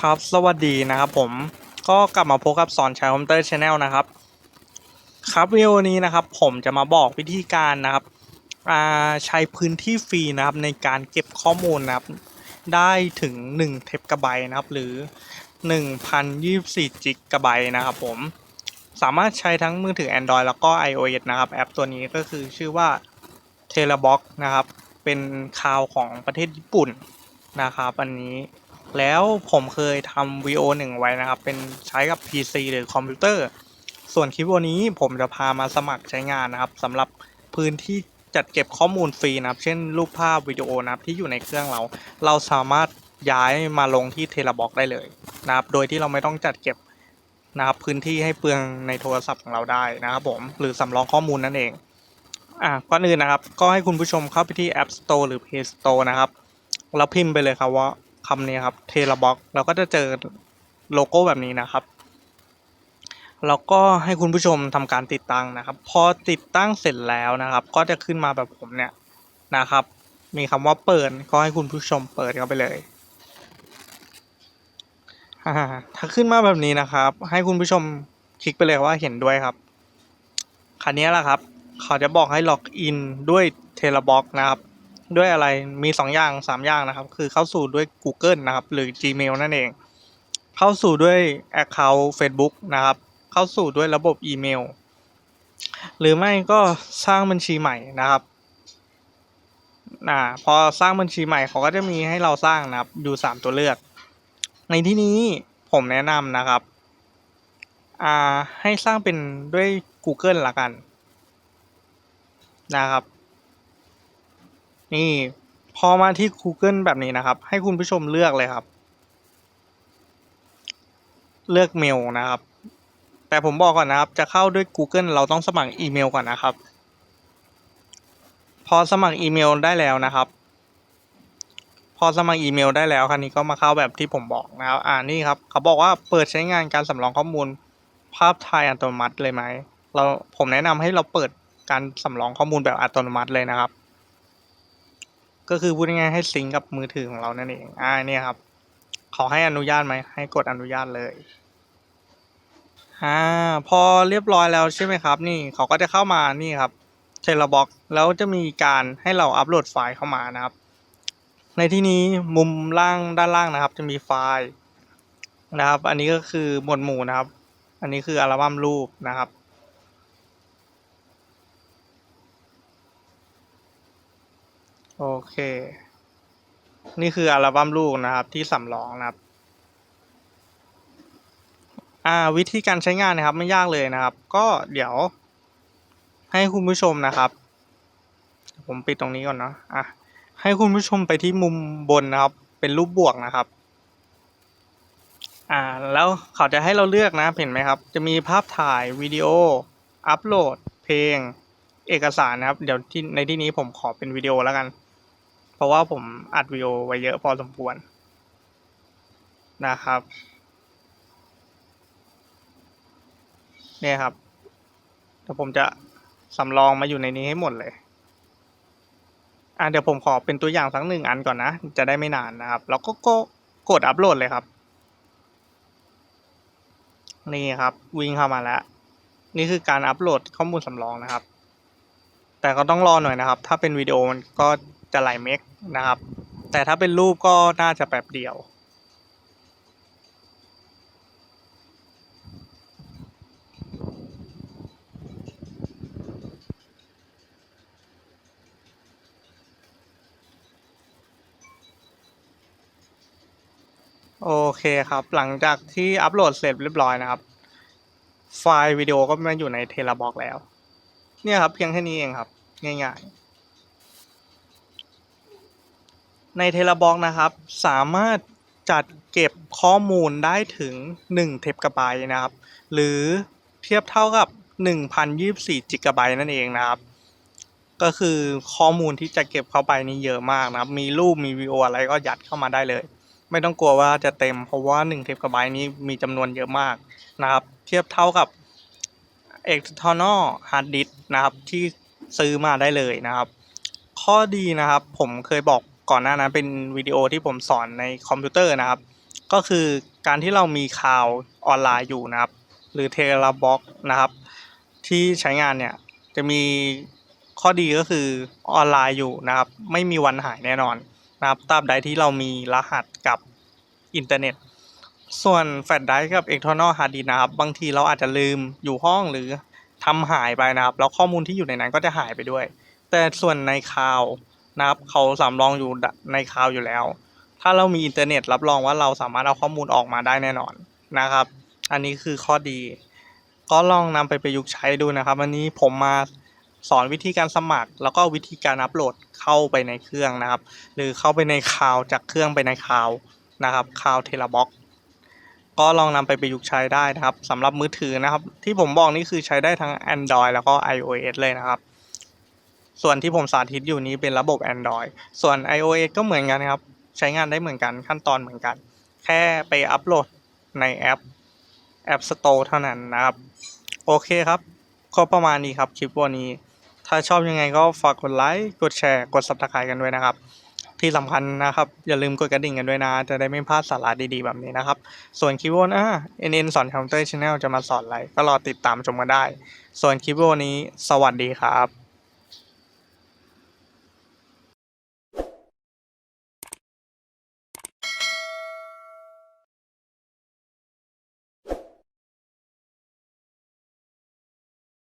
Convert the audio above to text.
ครับ สวัสดีนะครับผมก็กลับมาพบกับสอนชัยคอมพิวเตอร์ชาแนลนะครับ ครับวิดีโอนี้นะครับ ผมจะมาบอกวิธีการนะครับใช้พื้นที่ฟรีนะครับ ในการเก็บข้อมูลนะครับ ได้ถึง1เทปกะไบต์นะครับ หรือ 1,024จิกะไบต์นะครับ ผมสามารถใช้ทั้งมือถือ Android แล้วก็ iOS นะครับ แอปตัวนี้ก็คือชื่อว่า t e l e b o x นะครับ เป็นคาวของประเทศญี่ปุ่นนะครับ อันนี้ แล้วผมเคยทำวีโอหนึ่งไว้นะครับ เป็นใช้กับ PC หรือคอมพิวเตอร์ ส่วนคลิปวันนี้ผมจะพามาสมัครใช้งานนะครับสำหรับพื้นที่จัดเก็บข้อมูลฟรีนะครับ เช่นรูปภาพวิดีโอนะครับที่อยู่ในเครื่องเรา เราสามารถย้ายมาลงที่เทเลบ็อกได้เลยนะครับ โดยที่เราไม่ต้องจัดเก็บนะครับพื้นที่ให้เปลืองในโทรศัพท์ของเราได้นะครับผมหรือสำรองข้อมูลนั่นเองอะก่อนอื่นนะครับ ก็ให้คุณผู้ชมเข้าไปที่ App Store หรือ Play Store นะครับแล้วพิมพ์ไปเลยครับว่า คำนี้ครับเทเลบ็อกเราก็จะเจอโลโก้แบบนี้นะครับแล้วก็ให้คุณผู้ชมทำการติดตั้งนะครับ พอติดตั้งเสร็จแล้วนะครับ ก็จะขึ้นมาแบบผมเนี่ยนะครับ มีคำว่าเปิดก็ให้คุณผู้ชมเปิดเข้าไปเลย ถ้าขึ้นมาแบบนี้นะครับ ให้คุณผู้ชมคลิกไปเลยว่าเห็นด้วยครับคันนี้แหละครับ เขาจะบอกให้ล็อกอินด้วยเทเลบ็อกนะครับ ด้วยอะไรมี 2 อย่าง 3 อย่างนะครับ คือเข้าสู่ด้วย Google นะครับ หรือ Gmail นั่นเอง เข้าสู่ด้วย Account Facebook นะครับ เข้าสู่ด้วยระบบอีเมล หรือไม่ก็สร้างบัญชีใหม่นะครับอ่าพอสร้างบัญชีใหม่เขาก็จะมีให้เราสร้างนะครับอยู่ 3 ตัวเลือก ในที่นี้ผมแนะนำนะครับอ่าให้สร้างเป็นด้วย Google ละกันนะครับ นี่พอมาที่ Google แบบนี้นะครับ ให้คุณผู้ชมเลือกเลยครับ เลือกเมลนะครับ แต่ผมบอกก่อนนะครับ จะเข้าด้วย Google เราต้องสมัครอีเมลก่อนนะครับ พอสมัครอีเมลได้แล้วนะครับ พอสมัครอีเมลได้แล้วคราวนี้ก็มาเข้าแบบที่ผมบอกนะครับ อ่านี่ครับ เขาบอกว่าเปิดใช้งานการสำรองข้อมูล ภาพถ่ายอัตโนมัติเลยไหมเราผมแนะนำให้เราเปิดการสำรองข้อมูลแบบอัตโนมัติเลยนะครับ ก็คือพูดง่ายๆให้ซิงกับมือถือของเรานั่นเองอ่าเนี่ยครับขอให้อนุญาตไหมให้กดอนุญาตเลยอ่าพอเรียบร้อยแล้วใช่ไหมครับ นี่เขาก็จะเข้ามานี่ครับเทเลบ็อกแล้วจะมีการให้เราอัปโหลดไฟล์เข้ามานะครับ ในที่นี้มุมล่างด้านล่างนะครับ จะมีไฟล์นะครับ อันนี้ก็คือหมวดหมู่นะครับ อันนี้คืออัลบั้มรูปนะครับ โอเค นี่คืออัลบั้มลูกนะครับที่สำรองนะครับ อ่าวิธีการใช้งานนะครับไม่ยากเลยนะครับ ก็เดี๋ยว ให้คุณผู้ชมนะครับ ผมปิดตรงนี้ก่อนเนาะอะให้คุณผู้ชมไปที่มุมบนนะครับ เป็นรูปบวกนะครับ อ่าแล้วเขาจะให้เราเลือกนะเห็นไหมครับ จะมีภาพถ่ายวิดีโอ อัปโหลด เพลง เอกสารนะครับ เดี๋ยวที่ในที่นี้ผมขอเป็นวิดีโอแล้วกัน ราะว่าผมอัดวิดีโอไว้เยอะพอสมควรนะครับ เนี่ยครับเดี๋ยวผมจะสำรองมาอยู่ในนี้ให้หมดเลย อะเดี๋ยวผมขอเป็นตัวอย่างสักหนึ่งอันก่อนนะ จะได้ไม่นานนะครับ แล้วก็กกดอัปโหลดเลยครับ นี่ครับ วิ่งเข้ามาแล้ว นี่คือการอัปโหลดข้อมูลสำรองนะครับ แต่ก็ต้องรอหน่อยนะครับ ถ้าเป็นวิดีโอมันก็ จะหลายเมกนะครับ แต่ถ้าเป็นรูปก็น่าจะแป๊บเดียวโอเคครับ หลังจากที่อัปโหลดเสร็จเรียบร้อยนะครับ ไฟล์วิดีโอก็มาอยู่ในเทเลบ็อกแล้ว เนี่ยครับเพียงแค่นี้เองครับ ง่ายๆ ในเทเลบ็อกนะครับ สามารถจัดเก็บข้อมูลได้ถึง1เทปกะไบต์นะครับ หรือเทียบเท่ากับ 1,024จิกะไบต์นั่นเองนะครับ ก็คือข้อมูลที่จะเก็บเข้าไปนี่เยอะมากนะครับ มีรูปมีวิดีโออะไรก็ยัดเข้ามาได้เลย ไม่ต้องกลัวว่าจะเต็มเพราะว่า1เทปกะไบต์นี้มีจำนวนเยอะมากนะครับ เทียบเท่ากับ external hard disk นะครับที่ซื้อมาได้เลยนะครับ ข้อดีนะครับผมเคยบอก ก่อนหน้านั้นเป็นวิดีโอที่ผมสอนในคอมพิวเตอร์นะครับ ก็คือการที่เรามีข่าวออนไลน์อยู่นะครับ หรือเทเลบ็อกนะครับ ที่ใช้งานเนี่ยจะมีข้อดีก็คือออนไลน์อยู่นะครับ ไม่มีวันหายแน่นอนนะครับตราบใดที่เรามีรหัสกับอินเทอร์เน็ต ส่วนแฟลชไดรฟ์กับ external hard disk นะครับ บางทีเราอาจจะลืมอยู่ห้องหรือทำหายไปนะครับ แล้วข้อมูลที่อยู่ในนั้นก็จะหายไปด้วย แต่ส่วนในคลาว นะครับเขาสำรองอยู่ในคลาวอยู่แล้ว ถ้าเรามีอินเทอร์เน็ตรับรองว่าเราสามารถเอาข้อมูลออกมาได้แน่นอนนะครับ อันนี้คือข้อดี ก็ลองนำไปประยุกต์ใช้ดูนะครับ วันนี้ผมมาสอนวิธีการสมัคร แล้วก็วิธีการอัปโหลดเข้าไปในเครื่องนะครับ หรือเข้าไปในคลาวจากเครื่องไปในคลาวนะครับคลาวเทเลบ็อกก็ลองนำไปประยุกต์ใช้ได้นะครับสำหรับมือถือนะครับ ที่ผมบอกนี่คือใช้ได้ทั้ง Android แล้วก็ iOS เลยนะครับ ส่วนที่ผมสาธิตอยู่นี้เป็นระบบ Android ส่วน iOS ก็เหมือนกันครับ ใช้งานได้เหมือนกันขั้นตอนเหมือนกัน แค่ไปอัปโหลดในแอป App Store เท่านั้นนะครับ โอเคครับ ก็ประมาณนี้ครับคลิปวันนี้ ถ้าชอบยังไงก็ฝากกดไลค์กดแชร์กด Subscribe กันด้วยนะครับ ที่สำคัญนะครับ อย่าลืมกดกระดิ่งกันด้วยนะ จะได้ไม่พลาดสาระดีๆแบบนี้นะครับ ส่วนคลิปวันหน้า NN สอนคอมพิวเตอร์ชาแนลจะมาสอนอะไรก็รอติดตามชมกันได้ ส่วนคลิปวันนี้ สวัสดีครับ